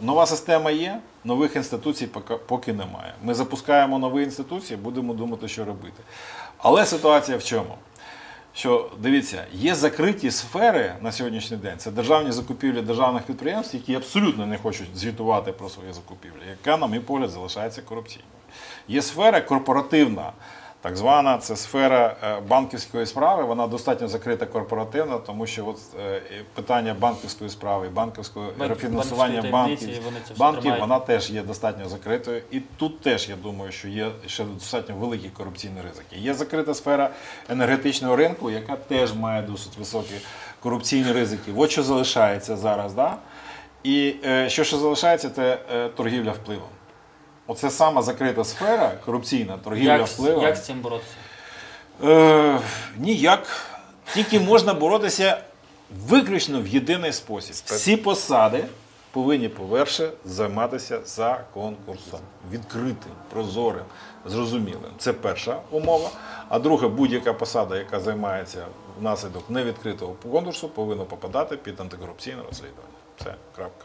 нова система є, нових інституцій поки, немає. Ми запускаємо нові інституції, будемо думати, що робити. Але ситуація в чому? Що дивіться, є закриті сфери на сьогоднішній день. Це державні закупівлі державних підприємств, які абсолютно не хочуть звітувати про свої закупівлі, яка, на мій погляд, залишається корупційною. Є сфера корпоративна, так звана це сфера е, банківської справи. Вона достатньо закрита корпоративна, тому що от, е, питання банківської справи, банківського Банк- рефінансування банків, банків, тримають. вона теж є достатньо закритою. І тут теж я думаю, що є ще достатньо великі корупційні ризики. Є закрита сфера енергетичного ринку, яка теж має досить високі корупційні ризики. От що залишається зараз, да? І е, що ще залишається, це торгівля впливом. Оце сама закрита сфера, корупційна торгівля Як, впливом. як з цим боротися? Е, ніяк. Тільки можна боротися виключно в єдиний спосіб. Всі посади повинні, по-перше, займатися за конкурсом. Відкритим, прозорим, зрозумілим. Це перша умова. А друга, будь-яка посада, яка займається внаслідок невідкритого конкурсу, повинна попадати під антикорупційне розслідування. Все, крапка.